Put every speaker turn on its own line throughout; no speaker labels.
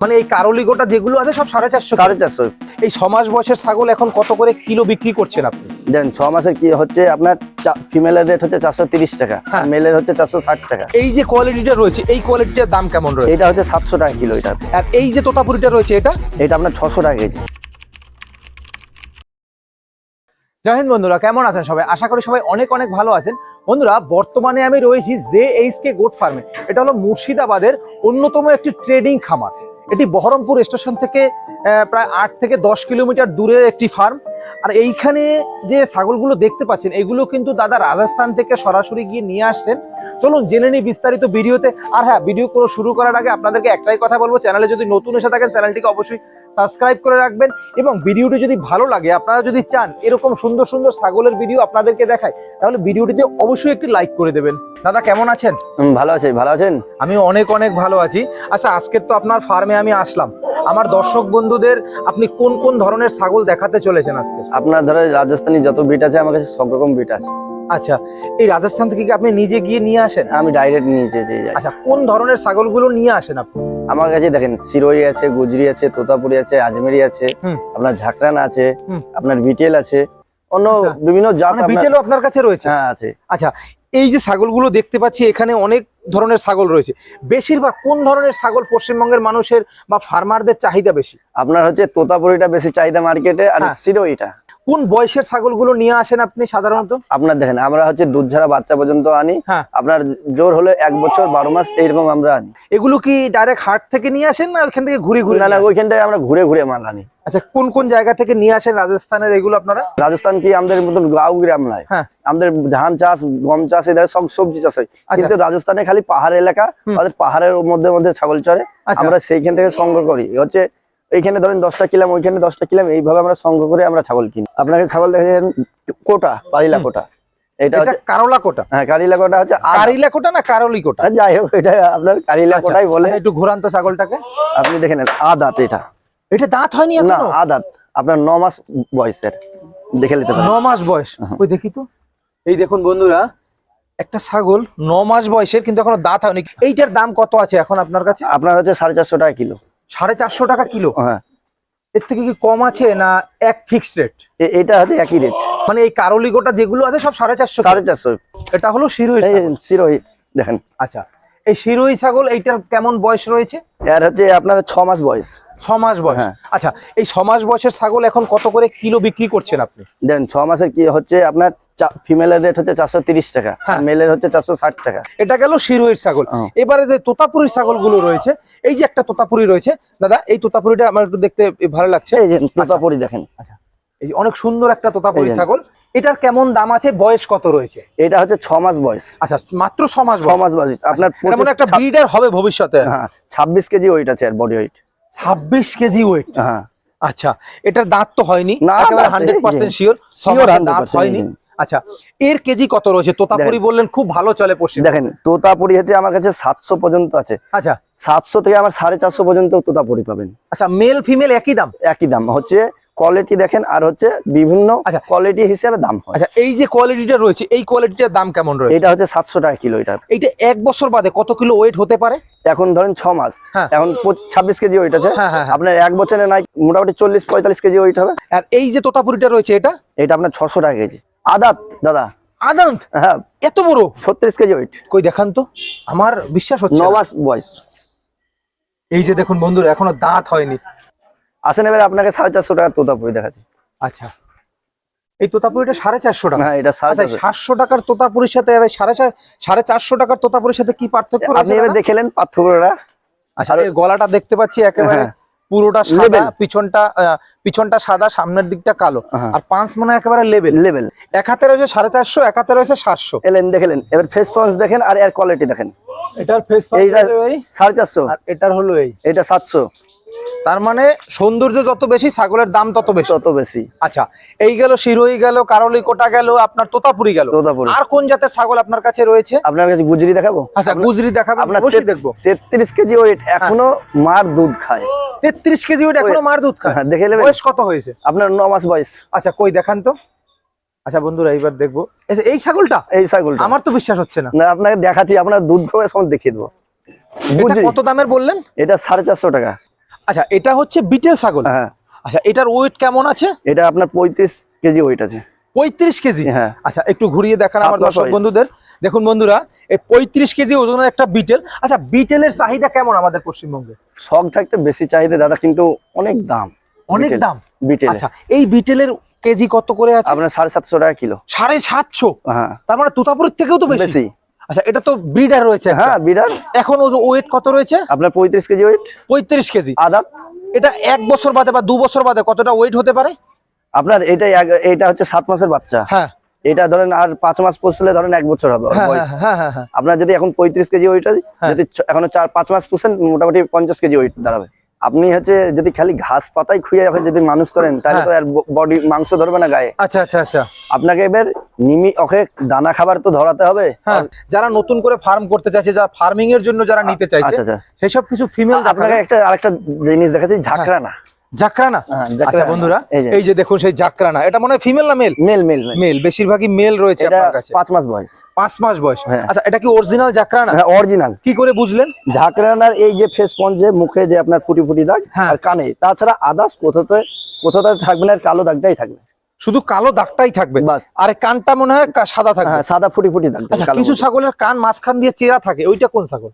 মানে এই কারলি গোটা যেগুলো আছে সব সাড়ে চারশো
সাড়ে চারশো।
এই ছ মাস বয়সের ছাগল এখন কত করে কিলো বিক্রি করছেন আপনি?
দেন ছ মাসের কি হচ্ছে আপনার ফিমেলের রেট হচ্ছে চারশো তিরিশ টাকা
হ্যাঁ।
মেলের হচ্ছে চারশো ষাট টাকা।
এই যে কোয়ালিটিটা রয়েছে এই কোয়ালিটিটার দাম কেমন রয়েছে?
এটা হচ্ছে সাতশো টাকা কিলো এটা।
আর এই যে তোতাপুরিটা রয়েছে এটা?
এটা আপনার ছশো টাকা কেজি।
জয় হিন্দ বন্ধুরা কেমন আছেন সবাই? আশা করি সবাই অনেক অনেক ভালো আছেন। বন্ধুরা বর্তমানে আমি রয়েছি জে এইচ কে গোট ফার্মে। এটা হলো মুর্শিদাবাদের অন্যতম একটি ট্রেডিং খামার। এটি বহরমপুর স্টেশন থেকে প্রায় আট থেকে দশ কিলোমিটার দূরের একটি ফার্ম। আর এইখানে যে ছাগলগুলো দেখতে পাচ্ছেন, এগুলো কিন্তু দাদা রাজস্থান থেকে সরাসরি গিয়ে নিয়ে আসছেন। চলুন জেনে নিই বিস্তারিত ভিডিওতে। আর হ্যাঁ ভিডিও শুরু করার আগে আপনাদেরকে একটাই কথা বলব, চ্যানেলে যদি নতুন এসে থাকেন, চ্যানেলটিকে অবশ্যই সাবস্ক্রাইব করে রাখবেন এবং ভিডিওটি যদি ভালো লাগে আপনারা যদি চান এরকম সুন্দর সুন্দর ছাগলের ভিডিও আপনাদেরকে দেখায় তাহলে ভিডিওটিতে অবশ্যই একটি লাইক করে দেবেন। দাদা কেমন আছেন?
ভালো আছে ভালো আছেন?
আমি অনেক অনেক ভালো আছি। আচ্ছা আজকের তো আপনার ফার্মে আমি আসলাম। আমার দর্শক বন্ধুদের আপনি কোন কোন ধরনের ছাগল দেখাতে চলেছেন আজকে?
আপনার ধরো রাজস্থানী যত বিট আছে আমার কাছে সব রকম বিট আছে।
আচ্ছা এই রাজস্থান থেকে কি আপনি নিজে গিয়ে নিয়ে আসেন?
আমি ডাইরেক্ট নিয়ে যেতে যাই।
আচ্ছা কোন ধরনের ছাগলগুলো নিয়ে আসেন আপনি?
আমার কাছে দেখেন সিরোই আছে গুজরি আছে তোতাপুরি আছে আজমেরি আছে আপনার ঝাকরান আছে আপনার বিটেল আছে অন্য
আচ্ছা।
বিভিন্ন জাত
মানে বিটেলও আপনার কাছে রয়েছে?
হ্যাঁ আছে।
আচ্ছা এই যে ছাগলগুলো দেখতে পাচ্ছি এখানে অনেক ধরনের ছাগল রয়েছে। বেশিরভাগ কোন ধরনের ছাগল পশ্চিমবঙ্গের মানুষের বা ফার্মারদের চাহিদা বেশি?
আপনার হচ্ছে তোতাপুরিটা বেশি চাহিদা মার্কেটে আর
হ্যাঁ।
সিরোইটা।
কোন বয়সের ছাগলগুলো নিয়ে আসেন আপনি সাধারণত?
আপনার দেখেন আমরা হচ্ছে দুধ ছাড়া বাচ্চা পর্যন্ত আনি।
হ্যাঁ।
আপনার জোর হলে এক বছর বারো মাস এইরকম আমরা আনি।
এগুলো কি ডাইরেক্ট হাট থেকে নিয়ে আসেন না ওইখান থেকে ঘুরে ঘুরে
না না
নিয়ে আসেন?
ওইখানটায় আমরা ঘুরে ঘুরে মাল আনি।
আচ্ছা কোন কোন জায়গা থেকে নিয়ে আসেন রাজস্থানের এগুলো আপনারা?
রাজস্থান কি আমাদের মতন গাঁও গ্রাম নয়
হ্যাঁ।
আমাদের ধান চাষ গম চাষ এদের সব সবজি চাষ হয়।
আচ্ছা।
কিন্তু রাজস্থানে খালি পাহাড় এলাকা পাহাড়ের মধ্যে মধ্যে ছাগল চড়ে।
আচ্ছা।
আমরা সেইখান থেকে সংগ্রহ করি। হচ্ছে এইখানে ধরেন দশটা কিলাম ওইখানে দশটা কিলাম এইভাবে আমরা সংগ্রহ করে আমরা ছাগল কিনি। আপনাকে ছাগল দেখা যায় কোটা পারিলা কোটা। এটা
এটা
হচ্ছে
কারলা কোটা?
হ্যাঁ কারিলা কোটা হচ্ছে আদা।
কারিলা কোটা না কারলি কোটা?
যাই হোক এটা আপনার কারিলা
আচ্ছা,
কোটাই বলে।
আচ্ছা, একটু ছাগলটাকে।
আপনি দেখে নেন আদাত এটা।
এটা দাঁত হয়নি
না আদাত। আপনার ন মাস বয়সের। দেখে নিতে পারেন।
ন মাস বয়স। ওই দেখি তো। এই দেখুন বন্ধুরা একটা ছাগল ন মাস বয়সের কিন্তু এখনও দাঁত হয়নি। এইটার দাম কত আছে এখন আপনার কাছে?
আপনার হচ্ছে সাড়ে চারশো টাকা কিলো।
সাড়ে চারশো টাকা কিলো?
হ্যাঁ।
এর থেকে কি কম আছে না এক ফিক্সড রেট
এটা হচ্ছে একই রেট
মানে এই কারলি গোটা যেগুলো আছে সব সাড়ে চারশো
সাড়ে চারশো।
এটা হলো শিরোই
এই দেখেন।
আচ্ছা এই শিরোই ছাগল এইটার কেমন বয়স রয়েছে?
এর হচ্ছে আপনার ছ মাস বয়স।
ছ মাস বয়স।
হ্যাঁ।
আচ্ছা এই ছ মাস বয়সের ছাগল এখন কত করে কিলো বিক্রি করছেন আপনি?
দেন ছ মাসের কি হচ্ছে আপনার ফিমেলের রেট হচ্ছে চারশো তিরিশ টাকা
হ্যাঁ।
মেলের হচ্ছে চারশো ষাট টাকা।
এটা গেল শিরোইর ছাগল।
হ্যাঁ।
এবারে যে তোতাপুরির ছাগলগুলো রয়েছে এই যে একটা তোতাপুরি রয়েছে দাদা এই তোতাপুরিটা আমার একটু দেখতে ভালো লাগছে।
এই যে তোতাপুরি দেখেন।
আচ্ছা এই যে অনেক সুন্দর একটা তোতাপুরি ছাগল। এটার কেমন দাম আছে বয়স কত রয়েছে?
এটা হচ্ছে ছ মাস বয়স।
আচ্ছা মাত্র ছ মাস
ছ মাস বয়স আপনার
এটা একটা ব্রিডার হবে ভবিষ্যতে।
হ্যাঁ ছাব্বিশ কেজি ওয়েট আছে আর বডি ওয়েট
ছাব্বিশ কেজি ওয়েট
হ্যাঁ।
আচ্ছা এটার দাঁত তো হয়নি। হান্ড্রেড পার্সেন্ট শিওর
Sure
দাঁত হয়নি। আচ্ছা এর কেজি কত রয়েছে? তোতাপুরি বললেন খুব ভালো চলে পশ্চিম
দেখেন তোতাপুরি হচ্ছে আমার কাছে সাতশো পর্যন্ত আছে।
আচ্ছা।
সাতশো থেকে আমার সাড়ে চারশো পর্যন্ত তোতাপুরি পাবেন।
আচ্ছা মেল ফিমেল একই দাম?
একই দাম। হচ্ছে কোয়ালিটি দেখেন আর হচ্ছে বিভিন্ন
আচ্ছা।
কোয়ালিটি হিসেবে দাম হয়।
আচ্ছা এই যে কোয়ালিটিটা রয়েছে এই কোয়ালিটিটার দাম কেমন রয়েছে?
এটা হচ্ছে সাতশো টাকা কিলো এটা।
এইটা এক বছর বাদে কত কিলো ওয়েট হতে পারে?
এখন ধরেন ছ মাস।
হ্যাঁ।
এখন ছাব্বিশ কেজি ওয়েট আছে।
হ্যাঁ হ্যাঁ।
আপনার এক বছরে নাই মোটামুটি চল্লিশ পঁয়তাল্লিশ কেজি ওয়েট হবে।
আর এই যে তোতাপুরিটা রয়েছে এটা?
এটা আপনার ছশো টাকা কেজি। আদাত দাদা।
আদান্ত
হ্যাঁ।
এত বড়?
ছত্রিশ কেজি ওয়েট
কই দেখান তো। আমার বিশ্বাস হচ্ছে
ন।
না।
মাস বয়স
এই যে দেখুন বন্ধুরা এখনও দাঁত হয়নি।
আসেন এবার আপনাকে সাড়ে চারশো টাকা তোতাপুরি দেখাচ্ছি।
আচ্ছা। এই তোতাপুরিটা সাড়ে চারশো টাকা?
হ্যাঁ এটা সাড়ে
আচ্ছা সাতশো টাকার তোতাপুরির সাথে সাড়ে সাড়ে চারশো টাকার তোতাপুরির সাথে কি পার্থক্য
আপনি এবার দেখেলেন পার্থক্যটা।
আচ্ছা গলাটা দেখতে পাচ্ছি একেবারে
হ্যাঁ।
পুরোটা সাদা পিছনটা পিছনটা সাদা সামনের দিকটা কালো।
হ্যাঁ।
আর পাঁচ মানে একেবারে লেভেল
লেভেল
এক হাতে রয়েছে সাড়ে চারশো এক হাতে রয়েছে সাতশো।
এলেন দেখলেন এবার ফেস ফন্স দেখেন আর এর কোয়ালিটি দেখেন।
এটার ফেস
এইটা
এই
সাড়ে চারশো।
এটার হলো এই।
এটা সাতশো।
তার মানে সৌন্দর্য যত বেশি ছাগলের দাম তত বেশি।
তত বেশি।
আচ্ছা এই গেল শিরোই গেল কারলি কোটা গেল আপনার তোতাপুরি গেল।
তোতাপুরি।
আর কোন জাতের ছাগল আপনার কাছে রয়েছে?
আপনার কাছে গুজরি দেখাবো?
আচ্ছা গুজরি দেখাবো
আপনার
অবশ্যই দেখব।
তেত্রিশ কেজি ওয়েট এখনও মার দুধ খায়।
তেত্রিশ কেজি ওয়েট এখনও মার দুধ খায়?
হ্যাঁ, দেখে নেবেন।
বয়স কত হয়েছে?
আপনার ন মাস বয়স।
আচ্ছা কই দেখান তো। আচ্ছা বন্ধুরা এইবার দেখব। আচ্ছা, এই ছাগলটা?
এই ছাগলটা।
আমার তো বিশ্বাস হচ্ছে না।
আপনাকে দেখাচ্ছি আপনার দুধ খাওয়া সময় দেখিয়ে দেবো।
কত দামের বললেন?
এটা সাড়ে চারশো টাকা।
আচ্ছা এটা হচ্ছে বিটেল ছাগল?
হ্যাঁ।
আচ্ছা এটার ওয়েট কেমন আছে?
এটা আপনার পঁয়ত্রিশ কেজি ওয়েট আছে।
পঁয়ত্রিশ কেজি?
হ্যাঁ।
আচ্ছা একটু ঘুরিয়ে দেখান আমার দর্শক বন্ধুদের। দেখুন বন্ধুরা এই পঁয়ত্রিশ কেজি ওজনের একটা বিটেল। আচ্ছা বিটেলের চাহিদা কেমন আমাদের পশ্চিমবঙ্গে?
শখ থাকতে বেশি চাহিদা দাদা কিন্তু অনেক দাম
অনেক দাম?
বিটেল
আচ্ছা এই বিটেলের কেজি কত করে আছে?
আপনার সাড়ে সাতশো টাকা কিলো।
সাড়ে সাতশো?
হ্যাঁ।
তার মানে তুতাপুরের থেকেও তো বেশি। আচ্ছা এটা তো ব্রিডার রয়েছে
হ্যাঁ বিরাট
এখন ওয়েট কত রয়েছে?
আপনার পঁয়ত্রিশ কেজি ওয়েট
পঁয়ত্রিশ কেজি।
আদা।
এটা এক বছর বাদে বা দু বছর বাদে কতটা ওয়েট হতে পারে?
আপনার এটা এটা হচ্ছে সাত মাসের বাচ্চা।
হ্যাঁ।
এটা ধরেন আর পাঁচ মাস পৌঁছলে ধরেন এক বছর হবে
হ্যাঁ হ্যাঁ হ্যাঁ
আপনার যদি এখন পঁয়ত্রিশ কেজি ওয়েট। যদি এখনও চার পাঁচ মাস পুষেন মোটামুটি পঞ্চাশ কেজি ওয়েট দাঁড়াবে। আপনি হচ্ছে যদি খালি ঘাস পাতায় খুঁজে যদি মানুষ করেন তাহলে তো আর বডি মাংস ধরবে না গায়ে।
আচ্ছা আচ্ছা আচ্ছা।
আপনাকে এবার নিমি ওকে দানা খাবার তো ধরাতে হবে।
হ্যাঁ যারা নতুন করে ফার্ম করতে চাইছে যা ফার্মিং এর জন্য যারা নিতে চাইছে
সেসব আচ্ছা।
কিছু ফিমেল
আপনাকে একটা আরেকটা জিনিস দেখাচ্ছি ঝাঁকড়া না
জাকরানা?
হ্যাঁ,
আচ্ছা বন্ধুরা
এই যে।
দেখুন সেই জাকরানা এটা মনে হয় ফিমেল না মেল
মেল মেল মেল
বেশিরভাগই মেল রয়েছে আপনার কাছে।
মাস বয়স।
মাস বয়স।
হ্যাঁ।
আচ্ছা এটা কি অরিজিনাল জাকরানা?
হ্যাঁ অরিজিনাল
কি করে বুঝলেন?
এই যে ফেস মুখে যে আপনার ফুটি ফুটি দাগ
হ্যাঁ।
আর কানে তাছাড়া আদার্স কোথাতে কোথাতে থাকবে না কালো দাগটাই থাকবে।
শুধু কালো দাগটাই থাকবে।
বাস।
আর কানটা মনে হয় সাদা থাকবে।
হ্যাঁ সাদা ফুটি ফুটি দাগ।
আচ্ছা কিছু ছাগলের কান মাঝখান দিয়ে চেরা থাকে ওইটা কোন ছাগল?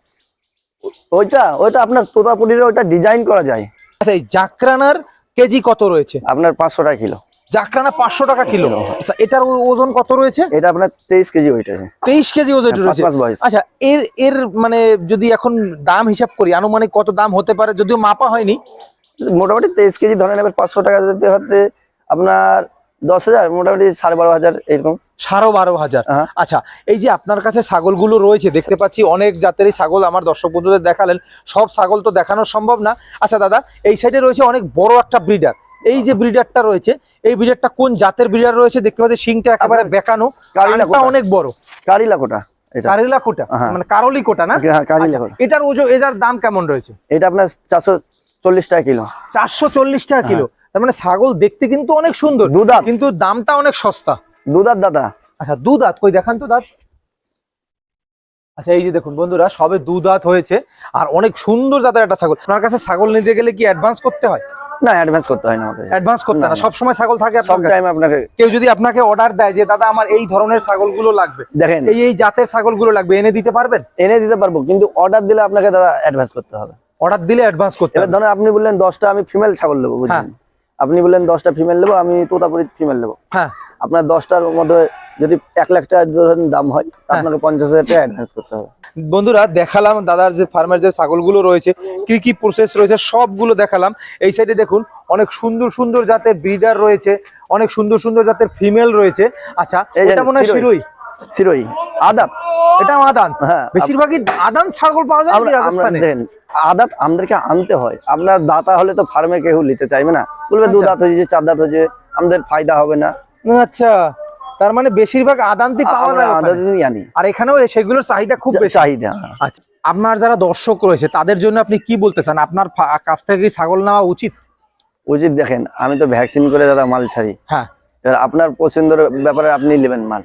ওইটা ওইটা আপনার তোতাপুরির ওইটা ডিজাইন করা যায়।
আচ্ছা এই জাকরানার কেজি কত রয়েছে?
আপনার পাঁচশো টাকা কিলো।
জাকরানা পাঁচশো টাকা কিলো। আচ্ছা এটার ওজন কত রয়েছে?
এটা আপনার তেইশ কেজি ওইটা
তেইশ কেজি ওজন রয়েছে। আচ্ছা এর এর মানে যদি এখন দাম হিসাব করি আনুমানিক কত দাম হতে পারে? যদিও মাপা হয়নি।
মোটামুটি তেইশ কেজি ধরেন এবার পাঁচশো টাকা দিতে হতে আপনার দশ হাজার মোটামুটি সাড়ে বারো হাজার এরকম।
সাড়ে বারো হাজার।
হ্যাঁ।
আচ্ছা এই যে আপনার কাছে ছাগলগুলো রয়েছে দেখতে পাচ্ছি অনেক জাতেরই ছাগল আমার দর্শক বন্ধুদের দেখালেন সব ছাগল তো দেখানো সম্ভব না। আচ্ছা দাদা এই সাইডে রয়েছে অনেক বড় একটা ব্রিডার। এই যে ব্রিডারটা রয়েছে এই ব্রিডারটা কোন জাতের ব্রিডার রয়েছে দেখতে পাচ্ছি শিংটা একেবারে বেকানো
কারিলা
অনেক বড়।
কারিলা কোটা
কারিলা কোটা
হ্যাঁ।
মানে কারলি কোটা না
হ্যাঁ
আচ্ছা, এটার ওজন এটার দাম কেমন রয়েছে?
এটা আপনার চারশো চল্লিশ টাকা কিলো।
চারশো চল্লিশ টাকা কিলো। তার মানে ছাগল দেখতে কিন্তু অনেক সুন্দর কিন্তু দামটা অনেক সস্তা।
দুধাত দাদা।
আচ্ছা দু দাঁত কই দেখান তো দাঁত। আচ্ছা এই যে দেখুন বন্ধুরা সবে দু দাঁত হয়েছে আর অনেক সুন্দর জাতের একটা ছাগল। আপনার কাছে ছাগল নিতে গেলে কি অ্যাডভান্স করতে হয়?
না অ্যাডভান্স করতে হয় না আমাদের।
অ্যাডভান্স করতে
না।
সব সময় ছাগল থাকে
সব টাইম আপনাকে
কেউ যদি আপনাকে অর্ডার দেয় যে দাদা আমার এই ধরনের ছাগলগুলো লাগবে।
দেখেন।
এই এই জাতের ছাগলগুলো লাগবে এনে দিতে পারবেন?
এনে দিতে পারব কিন্তু অর্ডার দিলে আপনাকে দাদা অ্যাডভান্স করতে হবে।
অর্ডার দিলে অ্যাডভান্স করতে হবে।
ধরেন আপনি বললেন দশটা আমি ফিমেল ছাগল নেব বুঝলেন?
হ্যাঁ।
আপনি বললেন দশটা ফিমেল নেব আমি তোতাপুরি ফিমেল নেব।
হ্যাঁ।
আপনার দশটার মধ্যে যদি এক লাখ টাকা ধরেন দাম হয়
হ্যাঁ।
আপনাকে পঞ্চাশ হাজার টাকা অ্যাডভান্স করতে হবে।
বন্ধুরা দেখালাম দাদার যে ফার্মের যে ছাগলগুলো রয়েছে কি কি প্রসেস রয়েছে সবগুলো দেখালাম। এই সাইডে দেখুন অনেক সুন্দর সুন্দর জাতের ব্রিডার রয়েছে অনেক সুন্দর সুন্দর জাতের ফিমেল রয়েছে। আচ্ছা এটা মনে হয়
শিরোই। আদাত
এটা আদান।
হ্যাঁ
বেশিরভাগই আদান ছাগল পাওয়া যায় রাজস্থানে।
আদাত আমাদেরকে আনতে হয়। আপনার দাতা হলে তো ফার্মে কেউ নিতে চাইবে না। বলবে দু
আচ্ছা।
দাঁত হয়েছে চার দাঁত হয়েছে আমাদের ফায়দা হবে না।
আচ্ছা। তার মানে বেশিরভাগ আদান্তি পাওয়া যায়।
আদাতই
আর এখানেও সেগুলোর চাহিদা খুব বেশি।
চাহিদা হ্যাঁ।
আচ্ছা আপনার যারা দর্শক রয়েছে তাদের জন্য আপনি কি বলতে চান? আপনার কাছ থেকে ছাগল নেওয়া উচিত?
উচিত দেখেন আমি তো ভ্যাকসিন করে দাদা মাল ছাড়ি।
হ্যাঁ।
আপনার পছন্দের ব্যাপারে আপনি নেবেন মাল।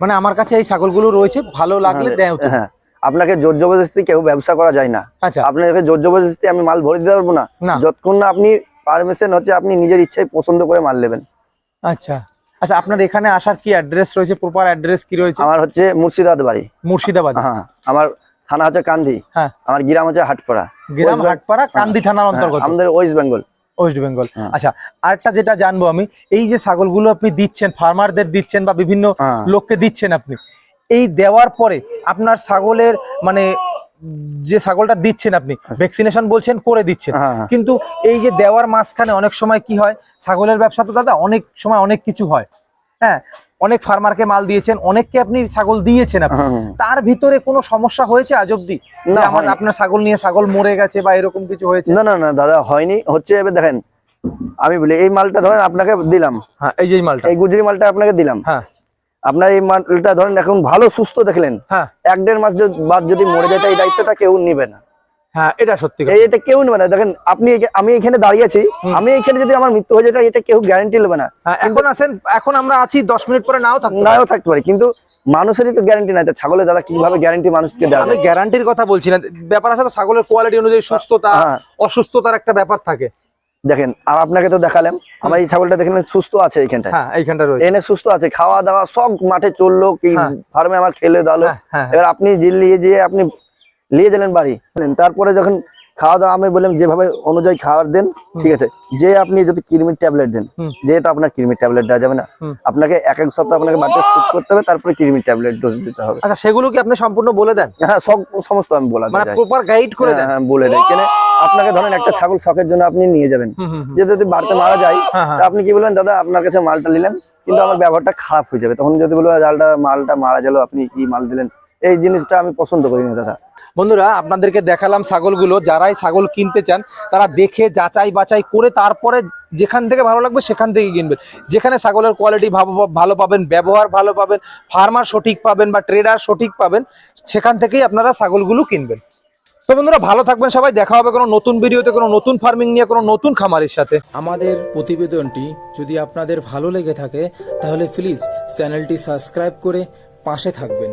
মানে আমার কাছে এই ছাগলগুলো রয়েছে ভালো লাগলে দেয়
হ্যাঁ। আপনাকে জোর জবরদস্তি কেউ ব্যবসা করা যায় না।
আচ্ছা।
আপনাকে জোর জবরদস্তি আমি মাল ভরে দিতে পারব না। যতক্ষণ না আপনি পারমিশন হচ্ছে আপনি নিজের ইচ্ছায় পছন্দ করে মাল নেবেন।
আচ্ছা। আচ্ছা আপনার এখানে আসার কি অ্যাড্রেস রয়েছে? প্রপার অ্যাড্রেস কি রয়েছে?
আমার হচ্ছে মুর্শিদাবাদ বাড়ি।
মুর্শিদাবাদ।
হ্যাঁ আমার থানা হচ্ছে কান্দি।
হ্যাঁ।
আমার গ্রাম হচ্ছে হাটপাড়া।
গ্রাম হাটপাড়া কান্দি থানার
হ্যাঁ,
অন্তর্গত।
আমাদের ওয়েস্ট বেঙ্গল
ওয়েস্ট বেঙ্গল
হ্যাঁ।
আচ্ছা আরেকটা যেটা জানব আমি এই যে ছাগলগুলো আপনি দিচ্ছেন ফার্মারদের দিচ্ছেন বা বিভিন্ন
হ্যাঁ।
লোককে দিচ্ছেন আপনি এই দেওয়ার পরে আপনার ছাগলের মানে যে ছাগলটা দিচ্ছেন আপনি ভ্যাকসিনেশন বলছেন করে দিচ্ছেন।
হ্যাঁ, হ্যাঁ।
কিন্তু এই যে দেওয়ার মাঝখানে অনেক সময় কি হয় ছাগলের ব্যবসা তো দাদা অনেক সময় অনেক কিছু হয়। হ্যাঁ অনেক ফার্মারকে মাল দিয়েছেন অনেককে আপনি ছাগল দিয়েছেন আপনি।
হ্যাঁ।
তার ভিতরে কোনো সমস্যা হয়েছে আজ অব্দি আমার আপনার ছাগল নিয়ে ছাগল মরে গেছে বা এরকম কিছু হয়েছে?
না না না দাদা হয়নি। হচ্ছে এবার দেখেন আমি বলি এই মালটা ধরেন আপনাকে দিলাম।
হ্যাঁ এই যে মালটা।
এই গুজরি মালটা আপনাকে দিলাম।
হ্যাঁ।
আপনার এই মালটা ধরেন এখন ভালো সুস্থ দেখলেন
হ্যাঁ।
এক দেড় মাস বাদ যদি মরে যায় এই দায়িত্বটা কেউ নিবে না।
হ্যাঁ এটা সত্যি
এটা কেউ নেবে না। দেখেন আপনি আমি এখানে দাঁড়িয়ে আছি আমি এখানে যদি আমার মৃত্যু হয়ে যায় এটা কেউ গ্যারান্টি নেবে না।
হ্যাঁ, এখন আছেন এখন আমরা আছি দশ মিনিট পরে নাও থাকতে
নাও থাকতে পারে কিন্তু মানুষেরই তো গ্যারান্টি নাই। ছাগলের দাদা কীভাবে গ্যারান্টি মানুষকে দেওয়া
আমি গ্যারান্টির কথা বলছি না। ব্যাপার আছে তো ছাগলের কোয়ালিটি অনুযায়ী সুস্থতা
হ্যাঁ।
অসুস্থতার একটা ব্যাপার থাকে।
দেখেন আর আপনাকে তো দেখালাম আমার এই ছাগলটা দেখেন সুস্থ আছে এইখানটায়।
হ্যাঁ এইখানটা রয়েছে।
এনে সুস্থ আছে খাওয়া দাওয়া সব মাঠে চলল কি
হ্যাঁ।
ফার্মে আমার খেলে দালো।
হ্যাঁ, হ্যাঁ,
এবার আপনি যে নিয়ে যেয়ে আপনি নিয়ে গেলেন বাড়ি তারপরে যখন খাওয়া দাওয়া আমি বললাম যেভাবে অনুযায়ী খাবার দেন ঠিক আছে। যে আপনি যদি কৃমির ট্যাবলেট দেন যেহেতু আপনার কৃমির ট্যাবলেট দেওয়া যাবে না আপনাকে এক এক সপ্তাহ আপনাকে বাড়িতে শুট করতে হবে তারপরে কৃমির ট্যাবলেট ডোজ দিতে হবে।
আচ্ছা সেগুলো কি আপনি সম্পূর্ণ বলে দেন?
হ্যাঁ সব সমস্ত আমি বলা
মানে প্রপার গাইড করে দেন?
হ্যাঁ, হ্যাঁ, বলে দেয় কেন আপনাকে ধরেন একটা ছাগল শখের জন্য আপনি নিয়ে যাবেন। যে যদি বাড়িতে মারা যায়
হ্যাঁ, হ্যাঁ।
তা আপনি কি বলবেন দাদা আপনার কাছে মালটা নিলেন কিন্তু আমার ব্যবহারটা খারাপ হয়ে যাবে। তখন যদি বলবেন জালটা মালটা মারা গেল আপনি কি মাল দিলেন? এই জিনিসটা আমি পছন্দ করি না দাদা।
বন্ধুরা আপনাদেরকে দেখালাম ছাগলগুলো। যারাই ছাগল কিনতে চান তারা দেখে যাচাই বাছাই করে তারপরে যেখান থেকে ভালো লাগবে সেখান থেকে কিনবেন। যেখানে ছাগলের কোয়ালিটি ভালো পাবেন ব্যবহার ভালো পাবেন ফার্মার সঠিক পাবেন বা ট্রেডার সঠিক পাবেন সেখান থেকেই আপনারা ছাগলগুলো কিনবেন। তো বন্ধুরা ভালো থাকবেন সবাই। দেখা হবে কোনো নতুন ভিডিওতে কোনো নতুন ফার্মিং নিয়ে কোনো নতুন খামারের সাথে।
আমাদের প্রতিবেদনটি যদি আপনাদের ভালো লেগে থাকে তাহলে প্লিজ চ্যানেলটি সাবস্ক্রাইব করে পাশে থাকবেন।